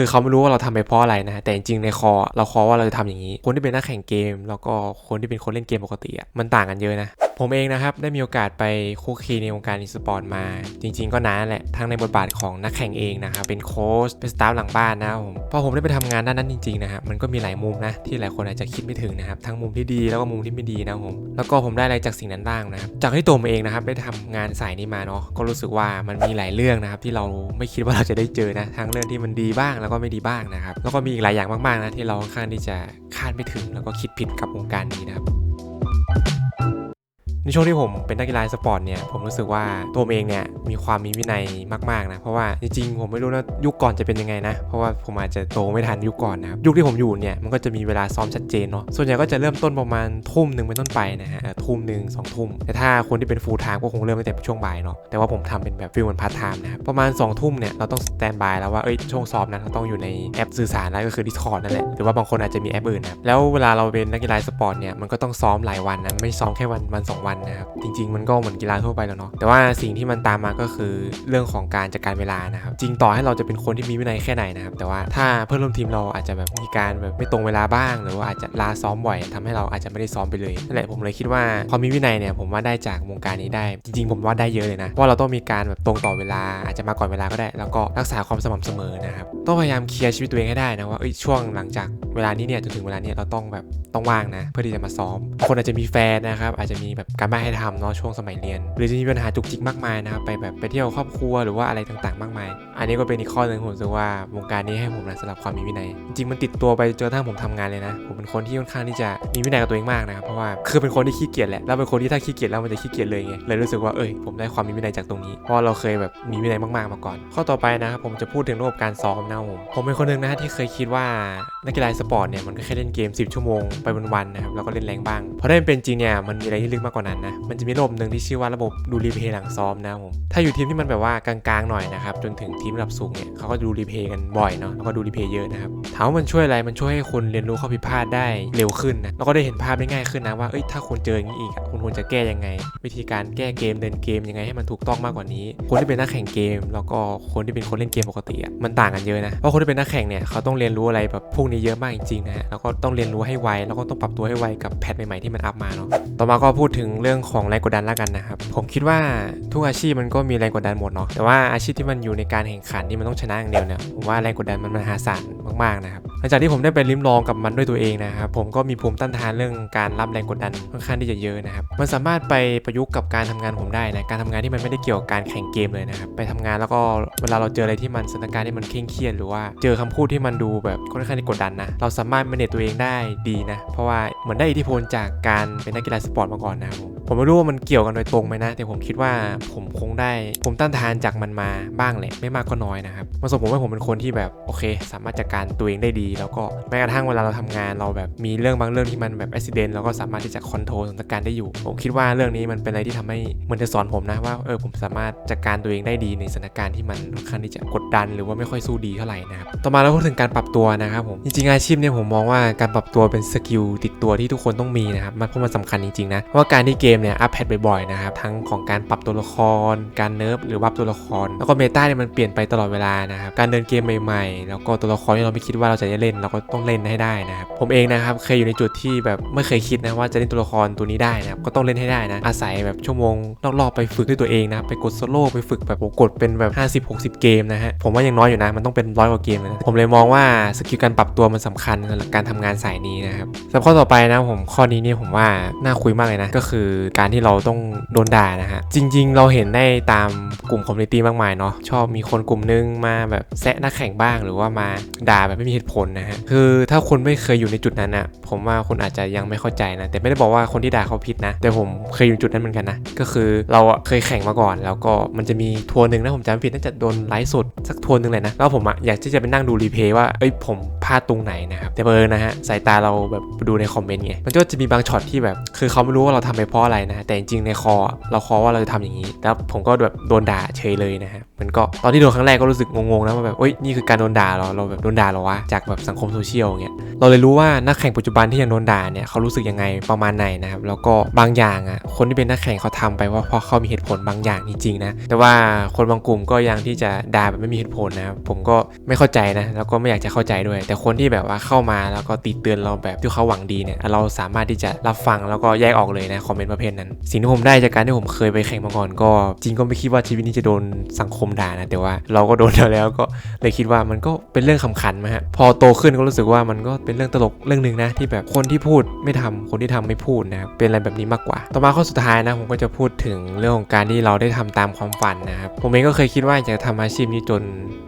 คือเขาไม่รู้ว่าเราทำไปเพราะอะไรนะฮะแต่จริงๆในคอเราคอว่าเราจะทำอย่างนี้ คนที่เป็นนักแข่งเกม แล้วก็คนที่เป็นคนเล่นเกมปกติอะมันต่างกันเยอะนะ ผมเองนะครับ ได้มีโอกาสไปคุกคีในวงการอีสปอร์ตมา จริง ๆ ก็นานแหละ ทั้งในบทบาทของนักแข่งเองนะครับ เป็นโค้ชเป็นสตาฟหลังบ้านนะครับผมพอผมได้ไปทำงานด้านนั้นจริง ๆ นะครับ มันก็มีหลายมุมนะ ที่หลายคนอาจจะคิดไม่ถึงนะครับ ทั้งมุมที่ดีแล้วก็มุมที่ไม่ดีนะครับผมแล้วก็ผมได้อะไรจากสิ่งนั้นบ้างนะครับจากที่ตัวผมเองนะครับได้ทำงานสายนี้มาเนาะก็รู้สึกว่ามันมีหลายเรื่องนะครับที่เราไม่คิดว่าเราจะได้เจอนะทั้งเรื่องที่มันดีบ้างแล้วก็ไม่ดีบ้างนะครับแล้วก็มีอีกหลายอย่างมากๆนะที่เราค่อนข้างที่จะคาดไม่ถึงแล้วก็คิดผิดกับวงการนี้นะครับ ในช่วงที่ผมเป็นนักกีฬาสปอร์ตเนี่ยผมรู้สึกว่าตัวเองเนี่ยมีความมีวินัยมากๆนะเพราะว่าจริงๆผมไม่รู้นะยุคก่อนจะเป็นยังไงนะ เพราะว่าผมอาจจะโตไม่ทันยุคก่อนนะครับยุคที่ผมอยู่เนี่ยมันก็จะมีเวลาซ้อมชัดเจนเนาะส่วนใหญ่ก็จะเริ่มต้นประมาณทุ่มหนึ่งเป็นต้นไปนะฮะทุ่มหนึ่งสองทุ่มแต่ถ้าคนที่เป็นฟูลไทม์ก็คงเริ่มตั้งแต่ช่วงบ่ายเนาะแต่ว่าผมทำเป็นแบบฟิลเหมือนพาร์ทไทม์นะครับประมาณ2องทุ่มเนี่ยเราต้องสแตนบายแล้วว่าเอ้ยช่วงซ้อมนั้นเราต้องอยู่ในแอปสื่อสารแล้วก็คือ Discord นั่นแหละหรือว่าบางคนอาจจะมีแอปอื่นนะแล้วเวลาเราเป็นนักกีฬาสปอร์ตเนี่ยมันก็ต้องซ้อมหลายวันนะไม่ซ้อมแค่วันวันสองวันนะครับจริง ๆ มันก็เหมือนกีฬาทั่วไปแล้วเนาะแต่ว่าสิ่งที่มันตามมาก็คือเรื่องของการจัดการเวลานะครับจริงต่อให้เราจะเป็นคนที่มีวินัยแค่ไหนนะครับแต่ว่าถ้าเพื่อนร่วมทีมเราอาจจะแบบมีการแบบไม่ตรงเวลาบ้าง หรือว่าอาจจะลาซ้อมบ่อยทำให้เราอาจจะไม่ได้ซ้อมไปเลยนั่นแหละผมเลยคิดว่าความมีวินัยเนี่ยผมว่าได้จากวงการนี้ได้ จริง ๆ ผมว่าได้เยอะเลยนะเพราะเราต้องมีการแบบตรงต่อเวลาอาจจะมาก่อนเวลาก็ได้ แล้วก็รักษาความสม่ำเสมอนะครับต้องพยายามเคลียร์ชีวิตตัวเองให้ได้นะว่าช่วงหลังจากเวลานี้เนี่ยจนถึงเวลาเนี้เราต้องแบบต้องว่างนะ เพื่อที่จะมาซ้อม คนอาจจะมีแฟนนะครับอาจจะมีแบบการบ้าให้ทำเนาะช่วงสมัยเรียน หรือจะมีปัญหาจุกจิกมากมายนะครับไปแบบไปเที่ยวครอบครัวหรือว่าอะไรต่างๆ มากมาย อันนี้ก็เป็นอีกข้อหนึ่งผมรู้สึกว่าวงการนี้ให้ผมนะสำหรับความมีวินัย จริงมันติดตัวไปจนกระทั่งผมทำงานเลยนะ ผมเป็นคนที่ค่อนข้างที่จะมีวินัยกับตัวเองมากนะครับเพราะว่าคือเป็นคนที่ขี้เกียจแหละแล้วเป็นคนที่ถ้าขี้เกียจแล้วมันจะขี้เกียจเลยไงเลยรู้สึกว่าเอ้ยผมได้ความมีวินัยจากตรงนี้เพราะเราเคยแบบมีวินัยมากๆมาก่อน ข้อต่อไปนะครับผมจะพูดถึงระบบการซ้อมนะผมผมเป็นคนหนึ่งนะที่เคยคิดว่า นักกีฬาสปอร์ตเนี่ยมันก็แค่เล่นเกม 10 ชั่วโมงไปวันๆนะครับแล้วก็เล่นแรงบ้างพอได้เป็นจริงเนี่ยมันมีอะไรที่ลึกมากกว่านั้นนะมันจะมีระบบหนึ่งที่ชื่อว่าระบบดูรีเพย์หลังซ้อมนะผมถ้าอยู่ทีมที่มันแบบว่ากลางๆหน่อยนะครับจนถึงทีมระดับสูงเนี่ยเขาก็ดูรีเพย์กันบ่อยเนาะแล้วก็ดูรีเพย์เยอะนะครับถามว่ามันช่วยอะไรมันช่วยให้คุณเรียนรู้ข้อผิดพลาดได้เร็วขึ้นนะแล้วก็ได้เห็นภาพได้ง่ายขึ้นนะว่าเอ้ยถ้าคุณเจออย่างนี้อีกคุณควรจะแก้ยังไง วิธีการแก้เกมเดินเกมยังไงให้มันถูกต้องมากกว่านี้ คนที่เป็นนักแข่งเกม แล้วก็คนที่เป็นคนเล่นเกมปกติอะมันต่างกันเยอะนะเพราะคนที่เป็นนักแข่งเนี่ยเขาต้องเรียนรู้อะไรแบบพวกนี้เยอะมากจริงๆนะฮะแล้วก็ต้องเรียนรู้ให้ไวแล้วก็ต้องปรับตัวให้ไวกับแพทใหม่ๆที่มันอัพมาเนาะต่อมาก็พูดถึงเรื่องของแรงกดดันแล้วกันนะครับผมคิดว่าทุกอาชีพมันก็มีแรงกดดันหมดเนาะแต่ว่าอาชีพที่มันอยู่ในการแข่งขันที่มันต้องชนะอย่างเดียวเนี่ยผมว่าแรงกดดันมันมหาศาลมากๆนะครับ หลังจากที่ผมได้ไปลิ้มลองกับมันด้วยตัวเองนะครับผมก็มีภูมิต้านทานเรื่องการรับแรงกดดันค่อนข้างที่จะเยอะนะครับมันสามารถไปประยุกต์กับการทำงานผมได้นะการทำงานที่มันไม่ได้เกี่ยวกับการแข่งเกมเลยนะครับไปทำงานแล้วก็เวลาเราเจออะไรที่มันสถานการณ์ที่มันเคร่งเครียดหรือว่าเจอคำพูดที่มันดูแบบค่อนข้างที่กดดันนะเราสามารถ manage ตัวเองได้ดีนะเพราะว่าเหมือนได้อิทธิพลจากการเป็นนักกีฬาสปอร์ตมาก่อนนะครับผม ผมไม่รู้ว่ามันเกี่ยวกันโดยตรงไหมนะ แต่ผมคิดว่าผมคงได้ผมต้านทานจากมันมาบ้างแหละไม่มากก็น้อยนะครับมันส่งผมให้ผมเป็นคนที่แบบโอเค สามารถจัดการตัวเองได้ดี แล้วก็แม้กระทั่งเวลาเราทำงานเราแบบมีเรื่องบางเรื่องที่มันแบบอุบิเหตุเราก็สามารถที่จะคอนโทรลสถานการณ์ได้อยู่ ผมคิดว่าเรื่องนี้มันเป็นอะไรที่ทำให้มือนจะสอนผมนะว่าเออผมสามารถจัดการตัวเองได้ดีในสถานการณ์ที่มันค่อนข้างที่จะกดดัน หรือว่าไม่ค่อยสู้ดีเท่าไหร่นะครับต่อมาเราพูดถึงการปรับตัวนะครับผมจริงๆอาชีพเนี่ยผมมองว่าการปรับตัวเป็นสกิลติดตัวที่ทุกคนต้องมีนะครับมันเพราะมันสำคัญจริงๆนะว่าการที่เกมเนี่ยอัพแพทบ่อยๆนะครับทั้งของการปรับตัวละคร การเนิร์ฟหรือวับตัวละคร แล้วก็เมตาเนี่ยมันเปลี่ยนไปตลอดเวลานะครับการเดินเกมใหม่ๆ แล้วก็ตัวละครที่เราไม่คิดว่าเราจะได้เล่นเราก็ต้องเล่นให้ได้นะครับผมเองนะครับเคยอยู่ในจุดที่แบบไม่เคยคิดนะว่าจะเล่นตัวละครตัวนี้ได้นะครับก็ต้องเล่นให้ได้นะอาศัยแบบชั่วโมงรอบๆไปฝึกด้วยตัวเองนะครับไปกดโซโล่ไปฝึกแบบกดเป็นแบบ 50-60 เกมนะฮะผมว่ายังน้อยอยู่นะมันต้องเป็นร้อยกว่าเกมนะผมเลยมองว่าสกิลการปรับตัวมันสำคัญสำหรับการทำงานสายนี้นะครับสำหรับข้อต่อไปนะผมข้อนี้เนี่ยผมว่าน่าคุยมากเลยนะก็คือการที่เราต้องโดนด่านะฮะ จริง ๆ เราเห็นได้ตามกลุ่มคอมมูนิตี้มากมายเนาะชอบมีคนกลุ่มนึงมาแบบแซะนักแข่งบ้าง หรือว่ามาด่าแบบไม่มีเหตุผลนะฮะคือถ้าคุณไม่เคยอยู่ในจุดนั้นนะผมว่าคุณอาจจะยังไม่เข้าใจนะแต่ไม่ได้บอกว่าคนที่ด่าเขาผิดนะ แต่ผมเคยอยู่จุดนั้นเหมือนกันนะก็คือเราอะเคยแข่งมาก่อน แล้วก็มันจะมีทัวร์หนึ่งนะผมจำไม่ผิดน่าจะโดนไลฟ์สดสักทัวร์หนึ่งเลยนะแล้วผมอะอยากที่จะไปนั่งดูรีเพย์ว่าเอ้ยผม พลาดตรงไหนนะครับแต่เบอร์นะฮะสายตาเราแบบดูในคอมเมนต์ไงมันก็จะมีบางช็อตที่แบบ คือเขาไม่รู้ว่าเราทำไปเพราะอะไรนะแต่จริงๆในคอเราคอว่าเราจะทำอย่างนี้ แล้วผมก็แบบโดนด่าเฉยเลยนะฮะ มันก็ตอนที่โดนครั้งแรกก็รู้สึกงงๆนะว่าแบบเอ้ยนี่คือการโดนด่าเรอเราแบบโดนด่าเหรอวะจากแบบสังคมโซเชียลเงี้ยเราเลยรู้ว่านักแข่งปัจจุบันที่ยังโดนด่าเนี่ยเขารู้สึกยังไงประมาณไหนนะครับแล้วก็บางอย่างอะคนที่เป็นนักแข่งเขาทำไปว่าเพราะเขามีเหตุผลบางอย่างจริงๆนะแต่ว่าคนบางกลุ่มก็ยังที่จะด่าแบบไม่มีเหตุผลนะครับผมก็ไม่เข้าใจนะแล้วก็ไม่อยากจะเข้าใจด้วย แต่คนที่แบบว่าเข้ามาแล้วก็ติเตือนเราแบบที่เขาหวังดีเนี่ยเราสามารถที่จะรับฟังแล้วก็แยกออกเลยนะคอมเมนต์ประเภทนั้น สิ่งที่ผมได้จากการที่ผมเคยไปแข่งมาก่อนก็ จริงก็ไม่คิดว่าชีวิตนี้จะโดนสังคมด่านะแต่ว่าเราก็โดนแล้วก็เลยคิดว่ามันก็เป็นเรื่องขำขันมาฮะพอโตขึ้นก็รู้สึกว่ามันก็เป็นเรื่องตลกเรื่องหนึ่งนะที่แบบคนที่พูดไม่ทำคนที่ทำไม่พูดนะครับเป็นอะไรแบบนี้มากกว่า ต่อมาข้อสุดท้ายนะผมก็จะพูดถึงเรื่องของการที่เราได้ทำตามความฝันนะครับผมเองก็เคยคิดว่าอยากจะทำอาชีพนี้จน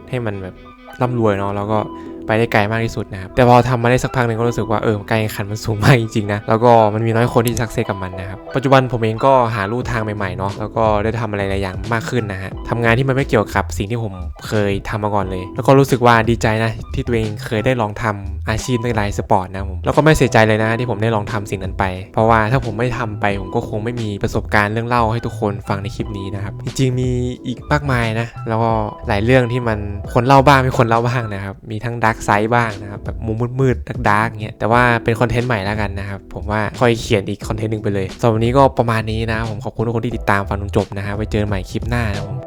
ให้มันแบบร่ำรวยเนาะแล้วก็ ไปได้ไกลมากที่สุดนะครับแต่พอทำมาได้สักพักหนึ่งก็รู้สึกว่าเออการแข่งขันมันสูงมากจริงๆนะแล้วก็มันมีน้อยคนที่สักเซกับมันนะครับปัจจุบันผมเองก็หาลู่ทางใหม่ๆเนาะแล้วก็ได้ทำอะไรหลายอย่างมากขึ้นนะฮะทำงานที่มันไม่เกี่ยวกับสิ่งที่ผมเคยทำมาก่อนเลย แล้วก็รู้สึกว่าดีใจนะที่ตัวเองเคยได้ลองทำอาชีพในไลน์สปอร์ตนะผมแล้วก็ไม่เสียใจเลยนะที่ผมได้ลองทำสิ่งนั้นไป เพราะว่าถ้าผมไม่ทำไปผมก็คงไม่มีประสบการณ์เรื่องเล่าให้ทุกคนฟังในคลิปนี้นะครับจริงๆมีอีกมากมายนะแล้วก็หลายเรื่องที่มันคนเล่าบ้างไม่คนเล่าบ้างนะครับมีทั้งดาร์กไซด์บ้างนะครับแบบมุมมืดๆดาร์กๆเงี้ยแต่ว่าเป็นคอนเทนต์ใหม่แล้วกันนะครับผมว่าค่อยเขียนอีกคอนเทนต์หนึ่งไปเลยสำหรับวันนี้ก็ประมาณนี้นะผมขอบคุณทุกคนที่ติดตามฟังจนจบนะฮะไว้เจอกันใหม่คลิปหน้านะผม